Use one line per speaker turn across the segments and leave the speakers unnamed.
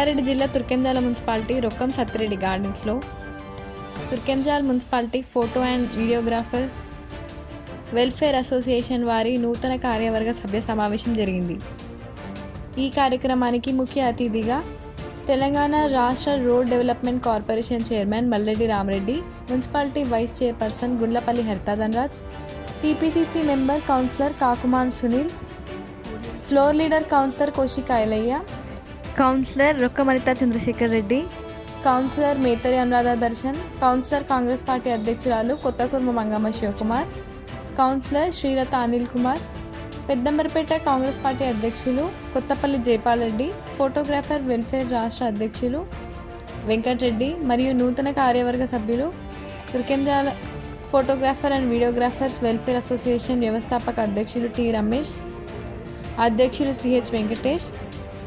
రంగారెడ్డి జిల్లా తుర్కెంజాల మున్సిపాలిటీ రొక్కం సత్తిరెడ్డి గార్డెన్స్లో. Turkayamjal municipality photo and videographer welfare association వారి నూతన కార్యవర్గ సభ్య సమావేశం జరిగింది. ఈ కార్యక్రమానికి ముఖ్య అతిథిగా తెలంగాణ రాష్ట్ర road development corporation chairman Malreddy Ramreddy municipality vice chairperson Gundlapalli Harithadhanaraj TPCC member councillor Kakuman Sunil floor leader councillor Koshi Kailaiah councillor Rokkamanitha Chandrashekar Reddy. Councillor Metari Anuradha Darshan. Councillor Congress party అధ్యక్షురాలు Kothakurma Mangamma Shivakumar. Councillor Srilatha Anil Kumar. Peddamberpet Congress party అధ్యక్షులు Kothapalli Jaipal Reddy. Photographer welfare రాష్ట్ర అధ్యక్షులు వెంకటరెడ్డి మరియు నూతన కార్యవర్గ సభ్యులు Turkayamjal photographer and videographers welfare association వ్యవస్థాపక అధ్యక్షులు టి రమేష్ అధ్యక్షులు సిహెచ్ వెంకటేష్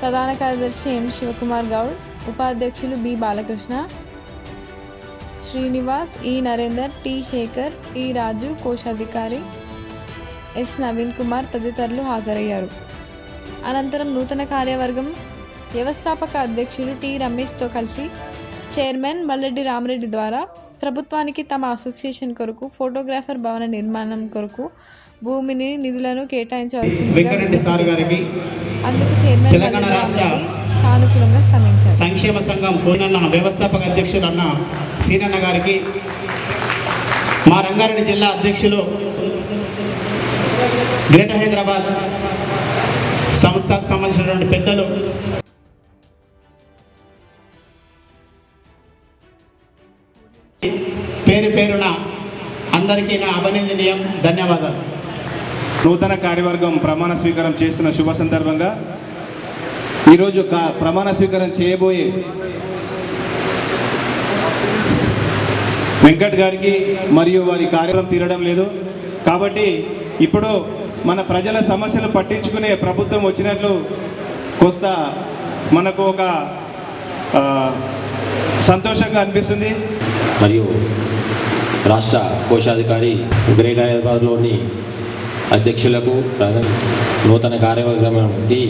ప్రధాన కార్యదర్శి ఎం శివకుమార్ గౌడ్ ఉపాధ్యక్షులు B Balakrishna Srinivas E Narender T Shekar T Raju కోశాధికారి ఎస్ నవీన్ కుమార్ తదితరులు హాజరయ్యారు. అనంతరం నూతన కార్యవర్గం వ్యవస్థాపక అధ్యక్షులు టి రమేష్తో కలిసి చైర్మన్ మల్లెడ్డి రామరెడ్డి ద్వారా ప్రభుత్వానికి తమ అసోసియేషన్ కొరకు ఫోటోగ్రాఫర్ భవన నిర్మాణం కొరకు భూమిని నిధులను కేటాయించవలసిందిగా అందుకు చైర్మన్
తెలంగాణ రాష్ట్ర
రామరెడ్డి సానుకూలంగా స్పందించారు.
సంక్షేమ సంఘం కోనన్న వ్యవస్థాపక అధ్యక్షులు అన్న సీనన్న గారికి మా రంగారెడ్డి జిల్లా అధ్యక్షులు గ్రేటర్ హైదరాబాద్ సంస్థకు సంబంధించినటువంటి పెద్దలు పేరు పేరున అందరికీ నా అభినందనీయం ధన్యవాదాలు.
నూతన కార్యవర్గం ప్రమాణ స్వీకారం చేస్తున్న శుభ సందర్భంగా ఈరోజు కా ప్రమాణ స్వీకారం చేయబోయే వెంకట్ గారికి మరియు వారి కార్యక్రమం తీరడం లేదు. కాబట్టి ఇప్పుడు మన ప్రజల సమస్యలు పట్టించుకునే ప్రభుత్వం వచ్చినట్లు కోస్త మనకు ఒక సంతోషంగా అనిపిస్తుంది.
మరియు రాష్ట్ర కోశాధికారి గ్రేట్ హైదరాబాద్లోని అధ్యక్షులకు నూతన కార్యవర్గంకి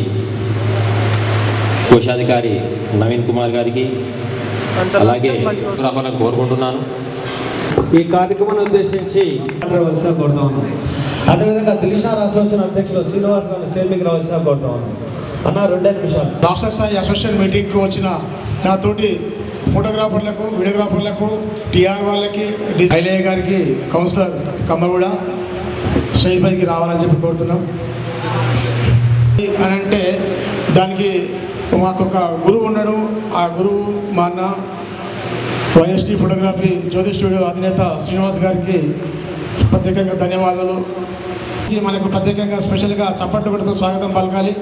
కోశాధికారి నవీన్ కుమార్ గారికి అలాగే కోరుకుంటున్నాను.
ఈ కార్యక్రమాన్ని ఉద్దేశించి కోరుతా. అదేవిధంగా దిలీషార్ అసోసియేషన్ అధ్యక్షులు శ్రీనివాస్ గారు స్టేజ్ మీకు కోరుతా. ఉన్నాం అన్న రెండే నిమిషాలు.
రాష్ట్ర స్థాయి అసోసియేషన్ మీటింగ్కి వచ్చిన నాతోటి ఫోటోగ్రాఫర్లకు వీడియోగ్రాఫర్లకు టీఆర్ వాళ్ళకి ఐలయ్య గారికి కౌన్సిలర్ కమ్మగూడ స్టేజ్ పైకి రావాలని చెప్పి కోరుతున్నాం. అని అంటే దానికి మాకొక గురువు ఉండడం ఆ గురువు మా అన్న వైఎస్టీ ఫోటోగ్రఫీ జ్యోతి స్టూడియో అధినేత శ్రీనివాస్ గారికి ప్రత్యేకంగా ధన్యవాదాలు. ఈ మనకు ప్రత్యేకంగా స్పెషల్గా చప్పట్లు కొడుతూ స్వాగతం పలకాలి.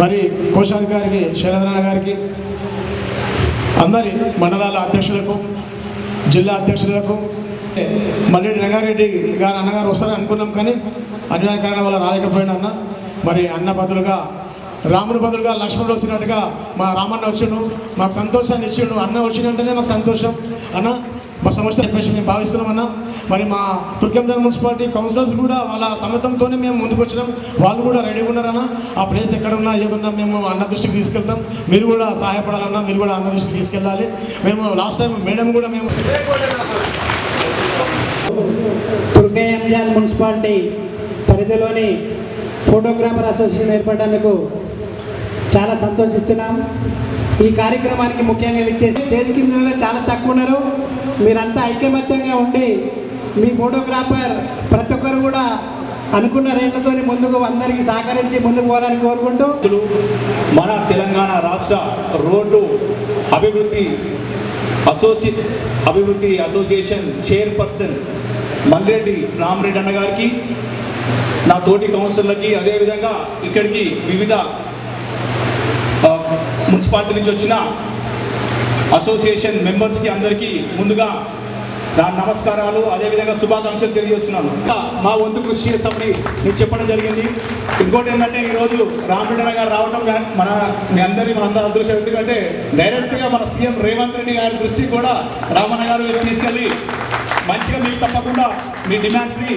మరి కోశాధికారికి శైలేంద్రన్న గారికి అందరి మండలాల అధ్యక్షులకు జిల్లా అధ్యక్షులకు మల్లెడ్డి రంగారెడ్డి గారు అన్నగారు వస్తారని అనుకున్నాం కానీ అన్యాయ కారణం వల్ల రాలేకపోయిన అన్న. మరి అన్న బదులుగా రాముడు బదులుగా లక్ష్మణుడు వచ్చినట్టుగా మా రామన్న వచ్చిండు మాకు సంతోషాన్ని ఇచ్చిండు అన్న వచ్చిందంటేనే మాకు సంతోషం. అన్న మా సమస్య చెప్పేసి మేము భావిస్తున్నామన్నా మరి మా తుర్కెంజల్ మున్సిపాలిటీ కౌన్సిలర్స్ కూడా వాళ్ళ సమ్మతంతోనే మేము ముందుకు వచ్చినాం. వాళ్ళు కూడా రెడీగా ఉన్నారన్న ఆ ప్లేస్ ఎక్కడ ఉన్నా ఏదున్నా మేము అన్న దృష్టికి తీసుకెళ్తాం. మీరు కూడా సహాయపడాలన్నా మీరు కూడా అన్న దృష్టికి తీసుకెళ్ళాలి. మేము లాస్ట్ టైం మేడం కూడా మేము
తుర్కేఎంజాల్ మున్సిపాలిటీ పరిధిలోని ఫోటోగ్రాఫర్ అసోసియేషన్ ఏర్పడడానికి చాలా సంతోషిస్తున్నాం. ఈ కార్యక్రమానికి ముఖ్యంగా ఇచ్చేసి స్టేజ్ కింద చాలా తక్కువ ఉన్నారు. మీరంతా ఐక్యమత్యంగా ఉండి మీ ఫోటోగ్రాఫర్ ప్రతి ఒక్కరు కూడా అనుకున్న రేట్లతో ముందుకు అందరికీ సహకరించి ముందుకు పోవాలని కోరుకుంటూ
మన తెలంగాణ రాష్ట్ర రోడ్డు అభివృద్ధి అసోసి అభివృద్ధి అసోసియేషన్ చైర్పర్సన్ మల్రెడ్డి రామరెడ్డి అన్న గారికి నా తోటి కౌన్సిలర్లకి అదేవిధంగా ఇక్కడికి వివిధ మున్సిపాలిటీ నుంచి వచ్చిన అసోసియేషన్ మెంబర్స్కి అందరికీ ముందుగా నా నమస్కారాలు అదేవిధంగా శుభాకాంక్షలు తెలియజేస్తున్నాను. ఇంకా మా వంతు కృషి చేస్తామని నేను చెప్పడం జరిగింది. ఇంకోటి ఏంటంటే ఈరోజు రామరెడ్డి గారు రావడం మన మీ అందరి మన అందరి అదృష్టం. ఎందుకంటే డైరెక్ట్గా మన సీఎం రేవంత్ రెడ్డి గారి దృష్టికి కూడా రామన్న గారు తీసుకెళ్ళి మంచిగా మీకు తప్పకుండా మీ డిమాండ్స్ని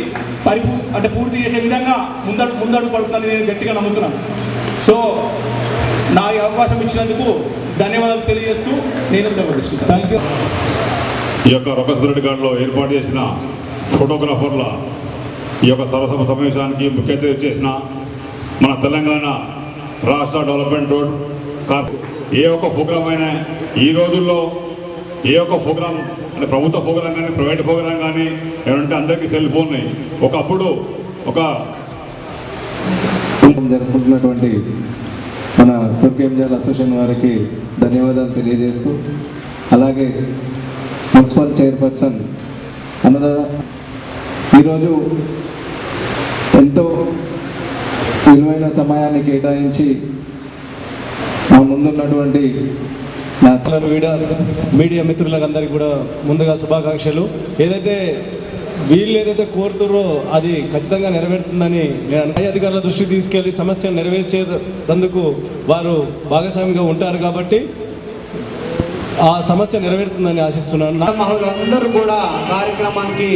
పరిపూ అంటే పూర్తి చేసే విధంగా ముందడు ముందడు పడుతుందని నేను గట్టిగా నమ్ముతున్నాను. సో నా ఈ అవకాశం ఇచ్చినందుకు ధన్యవాదాలు తెలియజేస్తూ నేను సెలవు తీసుకుంటాను. థ్యాంక్ యూ
ఈ యొక్క రొక్కసరెడ్డి గారిలో ఏర్పాటు చేసిన ఫోటోగ్రాఫర్ల ఈ యొక్క సరసమ సమావేశానికి ముఖ్య అతిథి చేసిన మన తెలంగాణ రాష్ట్ర డెవలప్మెంట్ రోడ్ కార్ ఏ ఒక్క ప్రోగ్రామ్ అయినా ఈ రోజుల్లో ఏ ఒక్క ప్రోగ్రామ్ అంటే ప్రభుత్వ ప్రోగ్రాం కానీ ప్రైవేట్ ప్రోగ్రాం కానీ ఏమంటే అందరికీ సెల్ ఫోన్ ఒకప్పుడు ఒక
జరుపుకుంటున్నటువంటి మన అసోసియేషన్ వారికి ధన్యవాదాలు తెలియజేస్తూ అలాగే మున్సిపల్ చైర్పర్సన్ అన్నదా ఈరోజు ఎంతో విలువైన సమయాన్ని కేటాయించి మా ముందున్నటువంటి నా
మీడియా మీడియా మిత్రులందరికీ కూడా ముందుగా శుభాకాంక్షలు. ఏదైతే వీళ్ళు ఏదైతే కోరుతుర్రో అది ఖచ్చితంగా నెరవేరుతుందని నేను పై అధికారుల దృష్టికి తీసుకెళ్ళి సమస్యను నెరవేర్చేందుకు వారు భాగస్వామిగా ఉంటారు కాబట్టి ఆ సమస్య నెరవేరుతుందని ఆశిస్తున్నాను. నా మహిళలందరూ కూడా కార్యక్రమానికి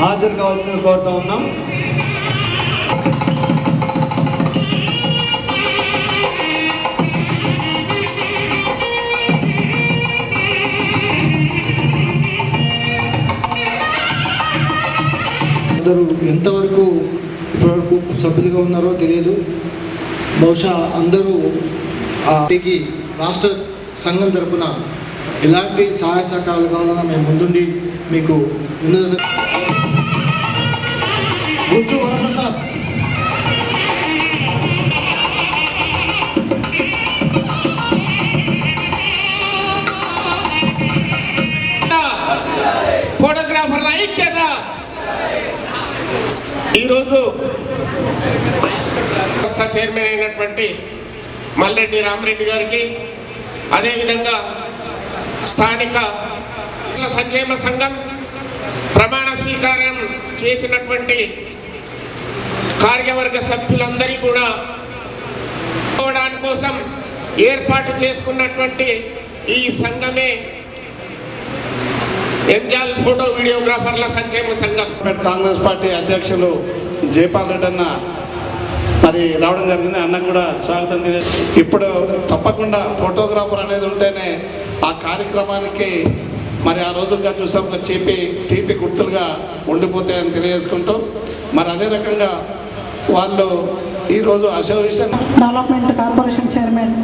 హాజరు కావాల్సిన కోరుతా ఉన్నాం.
అందరూ ఎంతవరకు ఇప్పటివరకు సభ్యులుగా ఉన్నారో తెలియదు. బహుశా అందరూ ఆ రాష్ట్ర సంఘం తరపున ఎలాంటి సహాయ సహకారాలు కావాలన్నా మేము ముందుండి మీకు వినోద వరప్రసాద్.
ఫోటోగ్రాఫర్ల ఐక్యత ఈరోజు సంస్థ చైర్మన్ అయినటువంటి మల్లెడ్డి రామరెడ్డి గారికి అదేవిధంగా స్థానిక సంక్షేమ సంఘం ప్రమాణ స్వీకారం చేసినటువంటి కార్యవర్గ సభ్యులందరి కూడా కోసం ఏర్పాటు చేసుకున్నటువంటి ఈ సంఘమే ఎంజాల్ ఫోటో వీడియోగ్రాఫర్ల సంక్షేమ సంఘం.
కాంగ్రెస్ పార్టీ అధ్యక్షులు జయపాల్ రెడ్డి అన్న మరి రావడం జరిగింది. అన్న కూడా స్వాగతం ఇప్పుడు తప్పకుండా ఫోటోగ్రాఫర్ అనేది ఉంటేనే ఆ కార్యక్రమానికి మరి ఆ రోజుగా చూసాం ఒక చీపి తీపి గుర్తులుగా ఉండిపోతాయని తెలియజేసుకుంటూ మరి అదే రకంగా వాళ్ళు ఈరోజు అసోసియేషన్
డెవలప్మెంట్ కార్పొరేషన్ చైర్మన్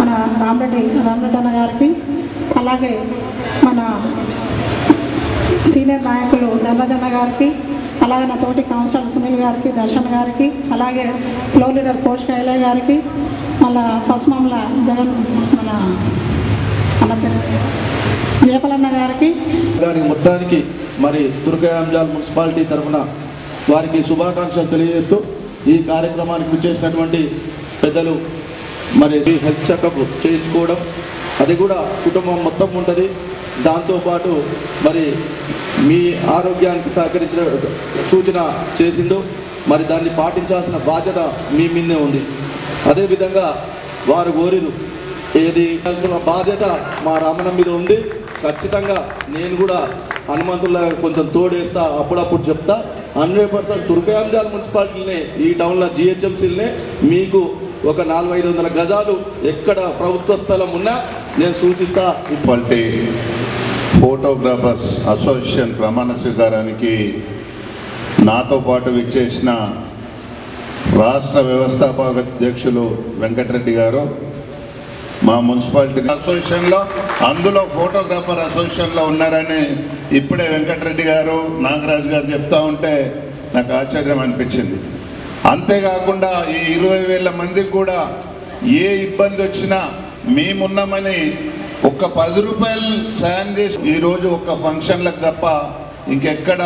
మన రామరెడ్డి రామరెడ్డి అన్న గారికి అలాగే మన సీనియర్ నాయకులు ధనరాజన్న గారికి అలాగే నా తోటి కౌన్సిలర్ సునీల్ గారికి దర్శన్ గారికి అలాగే ఫ్లో లీడర్ కోష్ కైలయ్య గారికి మళ్ళా పసుమల జగన్ మన మన జయపలన్న గారికి.
దానికి మొత్తానికి మరి దుర్గాంజాల్ మున్సిపాలిటీ తరఫున వారికి శుభాకాంక్షలు తెలియజేస్తూ ఈ కార్యక్రమానికి చేసినటువంటి పెద్దలు మరి ఈ హెల్త్ చెకప్ చేయించుకోవడం అది కూడా కుటుంబం మొత్తం ఉంటుంది. దాంతోపాటు మరి మీ ఆరోగ్యానికి సహకరించిన సూచన చేసిందో మరి దాన్ని పాటించాల్సిన బాధ్యత మీ మీదే ఉంది. అదేవిధంగా వారు కోరిరు ఏది కలిసిన బాధ్యత మా రమణ మీద ఉంది. ఖచ్చితంగా నేను కూడా హనుమంతుల్లా కొంచెం తోడేస్తా అప్పుడప్పుడు చెప్తా. హండ్రెడ్ పర్సెంట్ దుర్గాంజాల్ మున్సిపాలిటీనే ఈ టౌన్లో జిహెచ్ఎంసీలనే మీకు ఒక నాలుగు ఐదు వందల గజాలు ఎక్కడ ప్రభుత్వ స్థలం ఉన్నా నేను సూచిస్తా.
ఇప్పటి ఫోటోగ్రాఫర్స్ అసోసియేషన్ ప్రమాణ స్వీకారానికి నాతో పాటు విచ్చేసిన రాష్ట్ర వ్యవస్థాపక అధ్యక్షులు వెంకటరెడ్డి గారు మా మున్సిపాలిటీ అసోసియేషన్లో అందులో ఫోటోగ్రాఫర్ అసోసియేషన్లో ఉన్నారని ఇప్పుడే వెంకటరెడ్డి గారు నాగరాజు గారు చెప్తా ఉంటే నాకు ఆశ్చర్యం అనిపించింది. అంతేకాకుండా ఈ ఇరవై వేల మందికి కూడా ఏ ఇబ్బంది వచ్చినా మేమున్నామని ఒక్క పది రూపాయలు సాయం చేసి ఈరోజు ఒక్క ఫంక్షన్లకు తప్ప ఇంకెక్కడ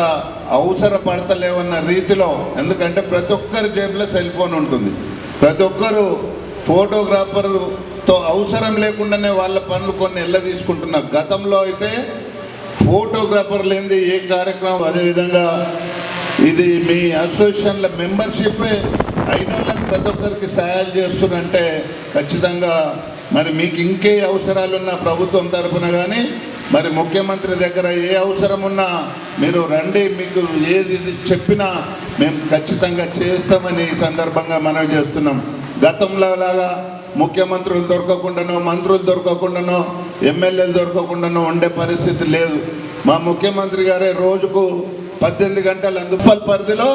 అవసరపడతలేవన్న రీతిలో ఎందుకంటే ప్రతి ఒక్కరి జేబులో సెల్ ఫోన్ ఉంటుంది. ప్రతి ఒక్కరు ఫోటోగ్రాఫర్తో అవసరం లేకుండానే వాళ్ళ పనులు కొన్ని ఎల్ల తీసుకుంటున్నారు గతంలో అయితే ఫోటోగ్రాఫర్ లేనిది ఏ కార్యక్రమం అదేవిధంగా ఇది మీ అసోసియేషన్ల మెంబర్షిప్ అయిన వాళ్ళకి ప్రతి ఒక్కరికి సహాయాలు చేస్తున్నారంటే ఖచ్చితంగా మరి మీకు ఇంకే అవసరాలున్న ప్రభుత్వం తరఫున కానీ మరి ముఖ్యమంత్రి దగ్గర ఏ అవసరం ఉన్నా మీరు రండి మీకు ఏది ఇది చెప్పినా మేము ఖచ్చితంగా చేస్తామని ఈ సందర్భంగా మనవి చేస్తున్నాం. గతంలో లాగా ముఖ్యమంత్రులు దొరకకుండానో మంత్రులు దొరకకుండానో ఎమ్మెల్యేలు దొరకకుండానో ఉండే పరిస్థితి లేదు. మా ముఖ్యమంత్రి గారే రోజుకు పద్దెనిమిది గంటల అందుపల్ పరిధిలో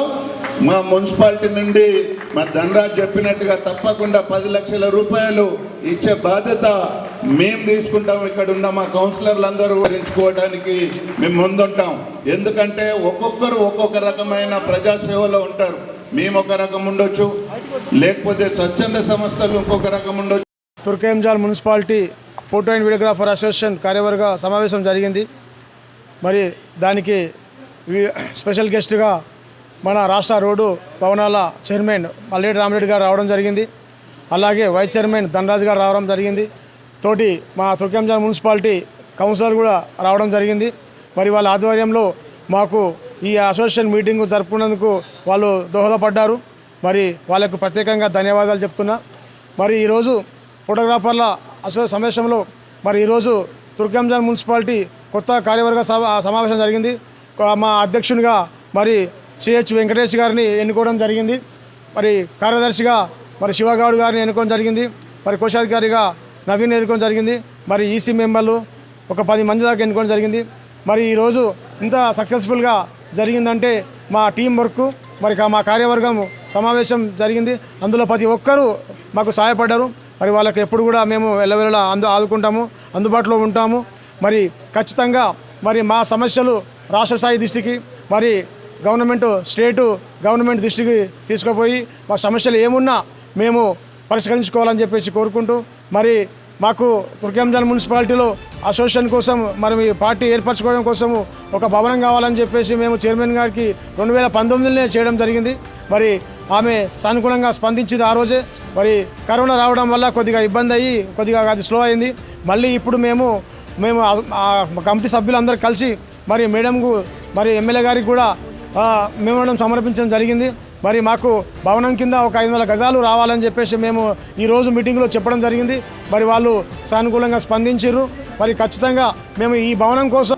మా మున్సిపాలిటీ నుండి మా ధనరాజ్ చెప్పినట్టుగా తప్పకుండా పది లక్షల రూపాయలు ఇచ్చే బాధ్యత మేము తీసుకుంటాం. ఇక్కడ ఉన్న మా కౌన్సిలర్లు అందరూ ఎంచుకోవడానికి మేము ముందుంటాం. ఎందుకంటే ఒక్కొక్కరు ఒక్కొక్క రకమైన ప్రజాసేవలో ఉంటారు. మేము ఒక రకం ఉండొచ్చు. లేకపోతే స్వచ్ఛంద సంస్థలు ఇంకొక రకం ఉండొచ్చు.
Turkayamjal municipality photo and videographer association కార్యవర్గ సమావేశం జరిగింది. మరి దానికి స్పెషల్ గెస్ట్గా మన రాష్ట్ర రోడ్డు భవనాల చైర్మన్ మల్లేటి రామరెడ్డి గారు రావడం జరిగింది. అలాగే వైస్ చైర్మన్ ధనరాజు గారు రావడం జరిగింది. తోటి మా తుర్కంజాన్ మున్సిపాలిటీ కౌన్సిలర్ కూడా రావడం జరిగింది. మరి వాళ్ళ ఆధ్వర్యంలో మాకు ఈ అసోసియేషన్ మీటింగ్ జరుపుకున్నందుకు వాళ్ళు దోహదపడ్డారు. మరి వాళ్ళకు ప్రత్యేకంగా ధన్యవాదాలు చెప్తున్నా. మరి ఈరోజు ఫోటోగ్రాఫర్ల అసో సమావేశంలో మరి ఈరోజు తుర్కంజాన్ మున్సిపాలిటీ కొత్త కార్యవర్గ సమావేశం జరిగింది. మా అధ్యక్షునిగా మరి సిహెచ్ వెంకటేష్ గారిని ఎన్నుకోవడం జరిగింది. మరి కార్యదర్శిగా మరి శివగౌడ్ గారిని ఎన్నుకోవడం జరిగింది. మరి కోశాధికారిగా నవీన్ ఎన్నుకోవడం జరిగింది. మరి ఈసీ మెంబర్లు ఒక పది మంది దాకా ఎన్నుకోవడం జరిగింది. మరి ఈరోజు ఇంత సక్సెస్ఫుల్గా జరిగిందంటే మా టీం వర్క్ మరి మా కార్యవర్గం సమావేశం జరిగింది. అందులో ప్రతి ఒక్కరూ మాకు సహాయపడ్డారు. మరి వాళ్ళకి ఎప్పుడు కూడా మేము వెళ్ళవెళ్ళ అందు ఆదుకుంటాము అందుబాటులో ఉంటాము. మరి ఖచ్చితంగా మరి మా సమస్యలు రాష్ట్ర స్థాయి దృష్టికి మరి గవర్నమెంట్ స్టేటు గవర్నమెంట్ దృష్టికి తీసుకుపోయి మా సమస్యలు ఏమున్నా మేము పరిష్కరించుకోవాలని చెప్పేసి కోరుకుంటూ మరి మాకు తుర్కంజాన్ మున్సిపాలిటీలో అసోసియేషన్ కోసం మరి మీ పార్టీ ఏర్పరచుకోవడం కోసము ఒక భవనం కావాలని చెప్పేసి మేము చైర్మన్ గారికి రెండు వేల పంతొమ్మిదిలోనే చేయడం జరిగింది. మరి ఆమె సానుకూలంగా స్పందించింది ఆ రోజే. మరి కరోనా రావడం వల్ల కొద్దిగా ఇబ్బంది అయ్యి కొద్దిగా అది స్లో అయింది. మళ్ళీ ఇప్పుడు మేము మేము కమిటీ సభ్యులందరూ కలిసి మరి మేడంకు మరి ఎమ్మెల్యే గారికి కూడా ఆ, సమర్పించడం జరిగింది. మరి మాకు భవనం కింద ఒక ఐదు వందల గజాలు రావాలని చెప్పేసి మేము ఈరోజు మీటింగ్లో చెప్పడం జరిగింది. మరి వాళ్ళు సానుకూలంగా స్పందించారు మరి ఖచ్చితంగా మేము ఈ భవనం కోసం